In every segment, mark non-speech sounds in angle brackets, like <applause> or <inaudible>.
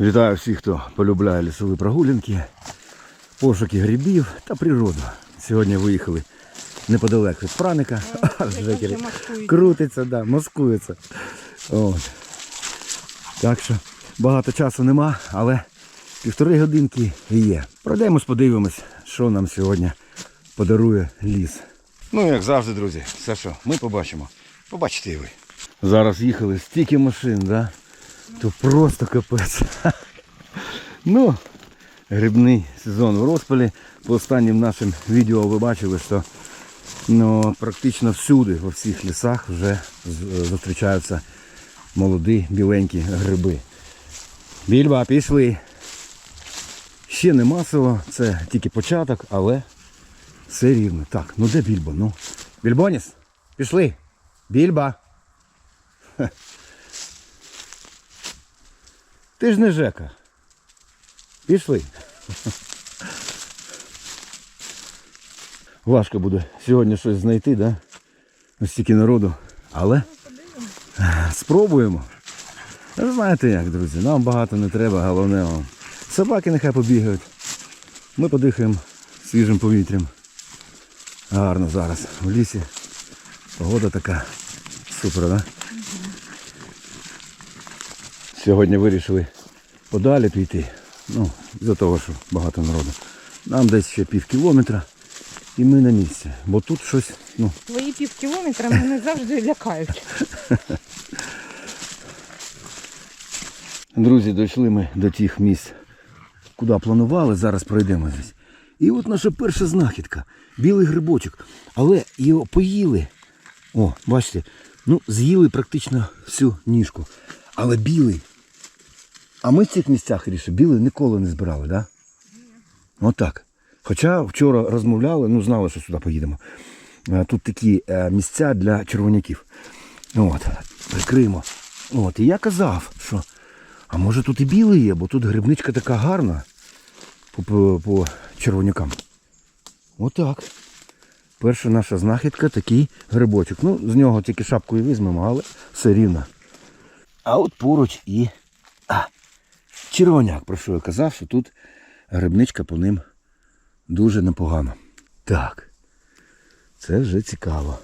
Вітаю всіх, хто полюбляє лісові прогулянки, пошуки грибів та природу. Сьогодні виїхали неподалек від праника. <laughs> Жекері крутиться, да, маскується. От. Так що багато часу нема, але півтори годинки є. Пройдемось, подивимось, що нам сьогодні подарує ліс. Ну, як завжди, друзі, все, що ми побачимо, побачите і ви. Зараз їхали стільки машин, да? То просто капець. Ну, грибний сезон в розпалі. По останнім нашим відео ви бачили, що ну, практично всюди, во всіх лісах вже зустрічаються молоді біленькі гриби. Більба, пішли. Ще не масово, це тільки початок, але все рівно. Так, ну де Більбо? Ну, Більбоніс, пішли. Більба. Ти ж не Жека. Пішли. Важко буде сьогодні щось знайти, да? Ось стільки народу. Але спробуємо. Знаєте як, друзі, нам багато не треба, головне вам. Собаки нехай побігають. Ми подихаємо свіжим повітрям. Гарно зараз в лісі. Погода така супер, да? Сьогодні вирішили подалі піти. Ну, за того, що багато народу. Нам десь ще пів кілометра і ми на місці. Бо тут щось, ну, Твої пів кілометра мене завжди лякають. <laughs> Друзі, дійшли ми до тих місць, куди планували, зараз пройдемо здесь. І от наша перша знахідка. Білий грибочок. Але його поїли. О, бачите, ну, з'їли практично всю ніжку. Але білий. А ми в цих місцях ріше білий ніколи не збирали, так? Да? Отак. Хоча вчора розмовляли, ну знали, що сюди поїдемо. Е, Тут такі е, місця для червоняків. От, прикриємо. От, і я казав, що а може тут і білий є, бо тут грибничка така гарна по, по, по червонякам. Отак. Перша наша знахідка такий грибочок. Ну, з нього тільки шапку і візьмемо, але все рівно. А от поруч і червоняк, про що я казав, що тут грибничка по ним дуже непогана. Так. Це вже цікаво.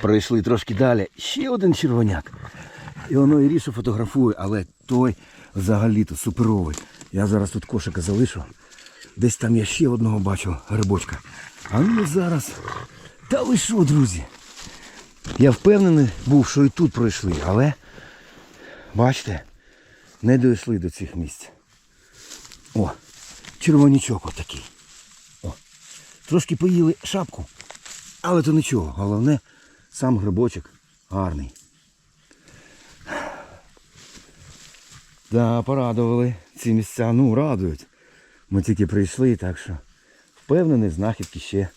Пройшли трошки далі. Ще один червоняк. І воно і ріше фотографує, але той взагалі-то суперовий. Я зараз тут кошика залишу. Десь там я ще одного бачу грибочка. А ну зараз. Та ви що, друзі? Я впевнений був, що і тут пройшли, але бачите, не дійшли до цих місць. О, червонячок отакий. О, трошки поїли шапку, але то нічого. Головне, сам грибочок гарний. Да, порадували ці місця. Ну, радують. Ми тільки прийшли, так що впевнений, знахідки ще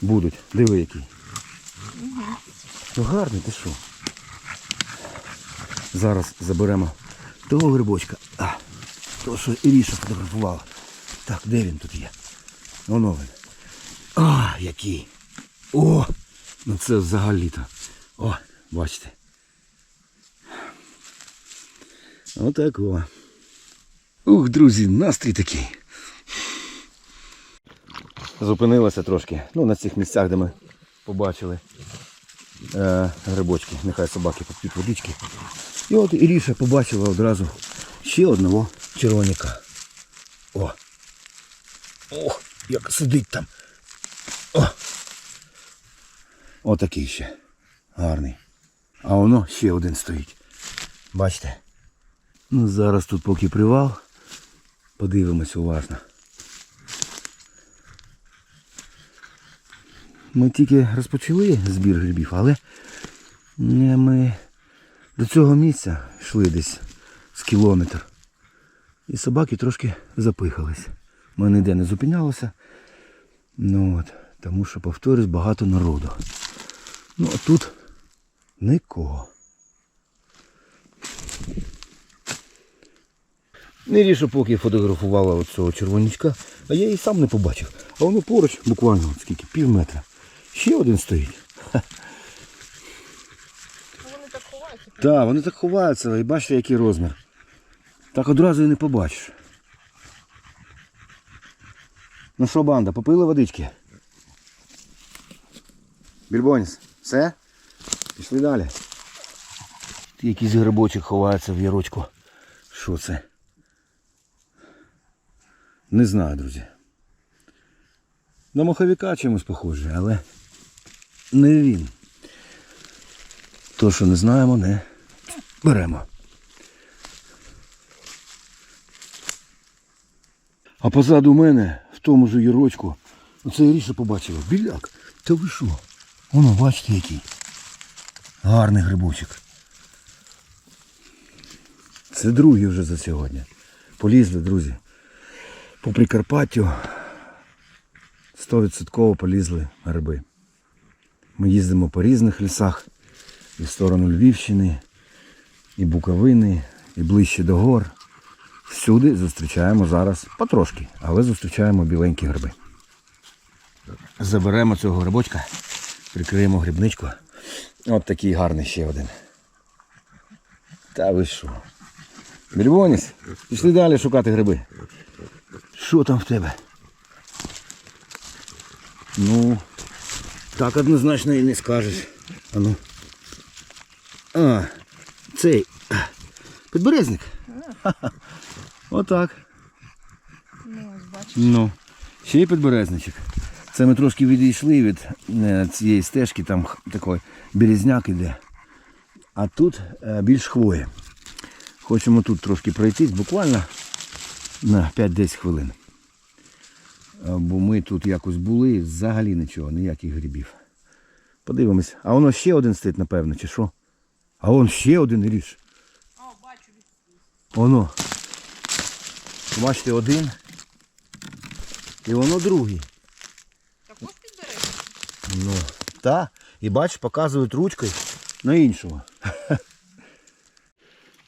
будуть. Диви який. Ну гарний, ти що? Зараз заберемо того грибочка. А, того, що Іріша фотографувала. Так, де він тут є? Воно він. А, який. О! Ну це взагалі-то. О, бачите. Отак о. Ух, друзі, настрій такий. Зупинилося трошки. Ну, на цих місцях, де ми побачили е, грибочки. Нехай собаки поп'ють водички. І от Іріша побачила одразу ще одного червоняка. О! Ох, як сидить там. О! Отакий ще. Гарний. А воно ще один стоїть. Бачите? Ну зараз тут поки привал. Подивимось уважно. Ми тільки розпочали збір грибів, але ми до цього місця йшли десь з кілометр. І собаки трошки запихались. Ми ніде не зупинялися. Ну от, тому що, повторюсь, багато народу. Ну а тут нікого. Неріша поки фотографувала оцього червонячка, а я її сам не побачив. А воно поруч, буквально скільки, пів метра. Ще один стоїть. Ха. ховаються. Так, вони так ховаються, і бачите, який розмір. Так одразу і не побачиш. Ну що, банда, попили водички? Більбоніс, все? Пішли далі. Якийсь грибочок ховається в ярочку. Що це? Не знаю, друзі. На моховика чимось похоже, але не він. То, що не знаємо, не беремо. А позаду мене, в тому ж ярочку, оце я ріше побачив. Біляк. Та ви що? Воно, бачите, який. Гарний грибочок. Це другий вже за сьогодні. Полізли, друзі. По Прикарпаттю 100% полізли гриби. Ми їздимо по різних лісах і в сторону Львівщини, і Буковини, і ближче до гор. Всюди зустрічаємо зараз потрошки, але зустрічаємо біленькі гриби. Заберемо цього грибочка, прикриємо грибничку. От такий гарний ще один. Та ви що? Більбоніс, пішли далі шукати гриби. Що там в тебе? Ну, так однозначно і не скажеш. А ну. А, цей підберезник. <laughs> Отак. Ну, ось бачиш. Ну, ще й підберезничок. Це ми трошки відійшли від е, цієї стежки, там такий березняк іде. А тут е, більш хвоя. Хочемо тут трошки пройтись, буквально на 5-10 хвилин. Е, Бо ми тут якось були, взагалі нічого, ніяких грибів. Подивимось. А воно ще один стоїть, напевно, чи що? А вон ще один ріж. О, бачу. Воно. Бачите, один. І воно другий. Також підбереш? Ну, та. І бач, показують ручкою на іншого. <laughs>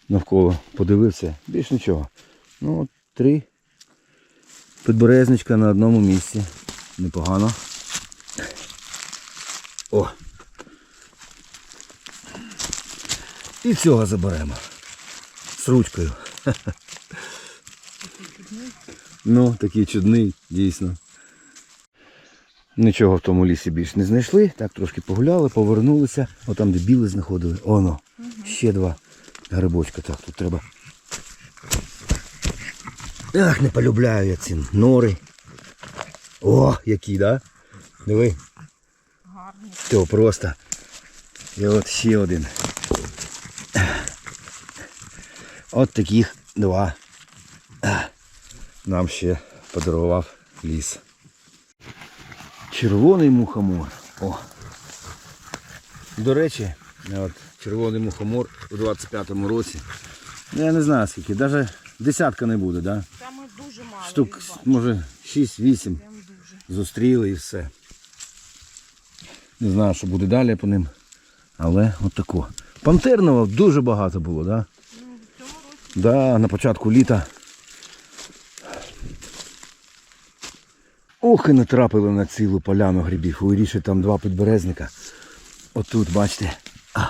Навколо подивився, більш нічого. Ну, три підберезничка на одному місці. Непогано. О. І цього заберемо. З ручкою. <laughs> Ну, такий чудний, дійсно. Нічого в тому лісі більш не знайшли. Так трошки погуляли, повернулися. Отам, де біли знаходили. Оно. Ще два грибочка. Так, тут треба. Ах, не полюбляю я ці нори. О, які, да? Диви. Гарний. То просто. І от ще один. От таких два. Нам ще подарував ліс. Червоний мухомор. О. До речі, от, червоний мухомор у 25-му році. Ну, я не знаю скільки, навіть десятка не буде, да? Там дуже мало. Штук, може, 6-8 зустріли і все. Не знаю, що буде далі по ним. Але от тако. Пантерного дуже багато було, да? Ну, Да, на початку літа. Ох, і натрапили на цілу поляну грибів. У Іріші там два підберезника. Отут, бачите. А,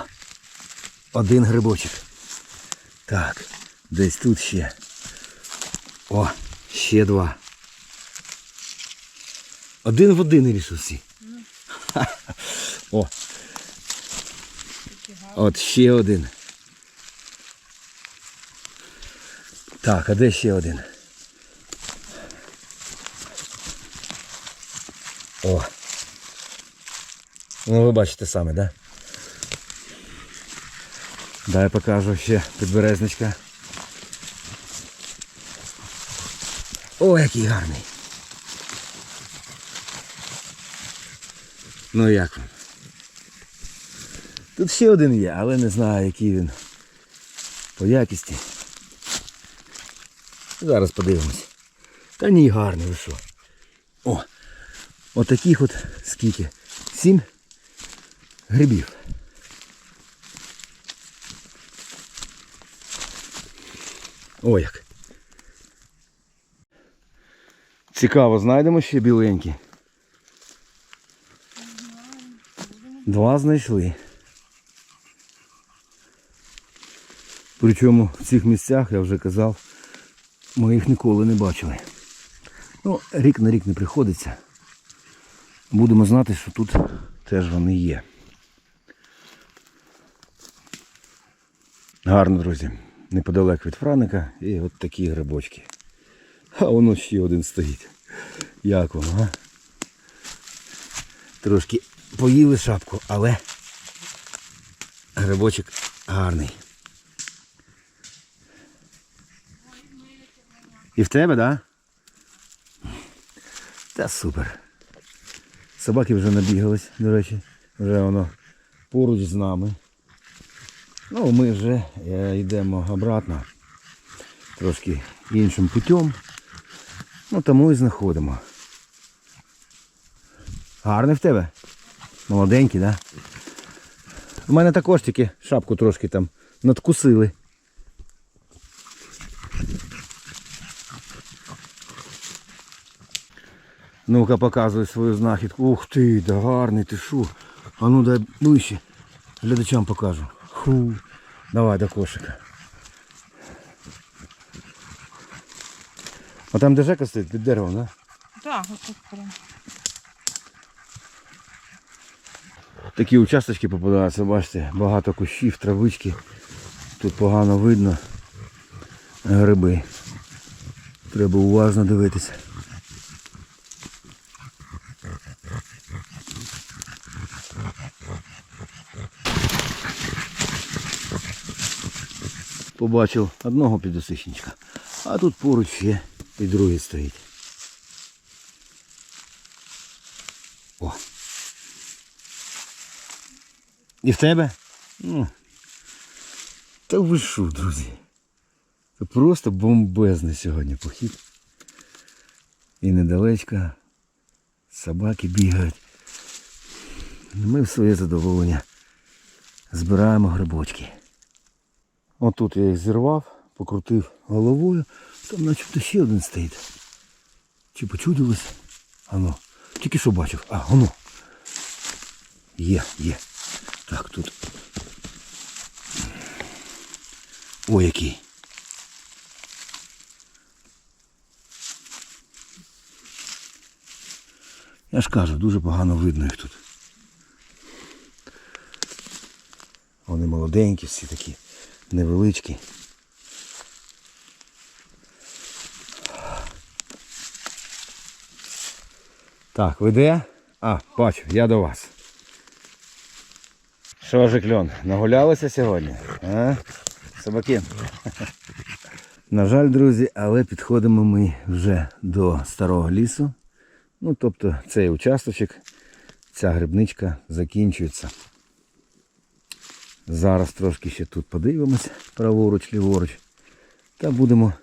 один грибочок. Так, десь тут ще. О, ще два. Один в один Іріш усі. О, от ще один. Так, а де ще один? О. Ну ви бачите саме, да? Дай покажу ще підберезничка. О, який гарний. Ну як вам? Тут ще один є, але не знаю, який він по якісті. Зараз подивимось. Та ні, гарний, ви що. О! Отаких от скільки? Сім грибів. О як. Цікаво, знайдемо ще біленькі. Два знайшли. Причому в цих місцях, я вже казав, ми їх ніколи не бачили. Ну, рік на рік не приходиться. Будемо знати, що тут теж вони є. Гарно, друзі. Неподалек від Франика і от такі грибочки. А воно ще один стоїть. Як воно, а? Трошки поїли шапку, але грибочок гарний. І в тебе, так? Та супер. Собаки вже набігались, до речі, вже воно поруч з нами. Ну, ми вже е, йдемо обратно. Трошки іншим путем. Ну, тому і знаходимо. Гарний в тебе? Молоденький. Да? У мене також тільки шапку трошки там надкусили. Ну-ка показуй свою знахідку. Ух ти, да гарний, ти шо? А ну дай ближче. Глядачам покажу. Ху. Давай до кошика. А там де Жека стоїть під деревом, да? Так, отут прям. Такі участочки попадаються, бачите, багато кущів, травички. Тут погано видно гриби. Треба уважно дивитися. Побачив одного підосичничка, а тут поруч ще і другий стоїть. О. І в тебе? Ну. Та ви що, друзі? Це просто бомбезний сьогодні похід. І недалечко собаки бігають. Ми в своє задоволення збираємо грибочки. Отут я їх зірвав, покрутив головою, там начебто ще один стоїть. Чи почудилось? Ано. Тільки що бачив. А, воно. Є, є. Так, тут. Ой, який. Я ж кажу, дуже погано видно їх тут. Вони молоденькі, всі такі невеличкі. Так, ви де? А, бачу, я до вас. Що ж, кльон, нагулялися сьогодні? А? Собаки. На жаль, друзі, але підходимо ми вже до старого лісу. Ну, тобто цей участочок, ця грибничка закінчується. Зараз трошки ще тут подивимось, праворуч, ліворуч. Та будемо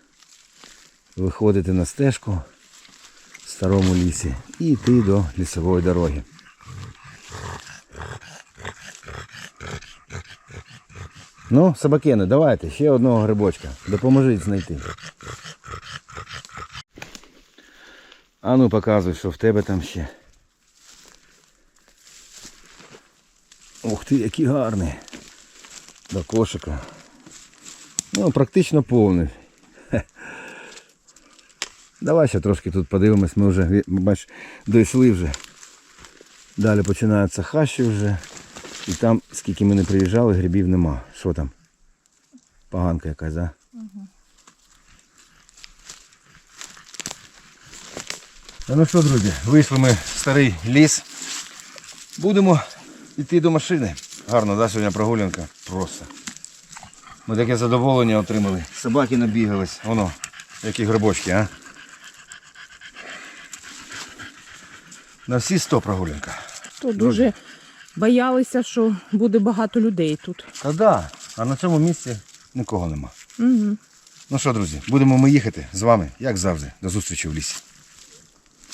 виходити на стежку старому лісі і йти до лісової дороги. Ну, собакени, давайте, ще одного грибочка. Допоможіть знайти. А ну показуй, що в тебе там ще. Ух ти, який гарний. До кошика. Ну, практично повний. Давай ще трошки тут подивимось, ми вже бач, дійшли вже. Далі починаються хащі вже. І там, скільки ми не приїжджали, грибів нема. Що там? Поганка якась, а? Та ну що, друзі, вийшли ми в старий ліс. Будемо йти до машини. Гарно, да, сьогодні прогулянка? Просто. Ми таке задоволення отримали. Собаки набігались. Воно, які грибочки, а? На всі 100 прогулянка. То дуже боялися, що буде багато людей тут. Та да, а на цьому місці нікого нема. Угу. Ну що, друзі, будемо ми їхати з вами, як завжди. До зустрічі в лісі.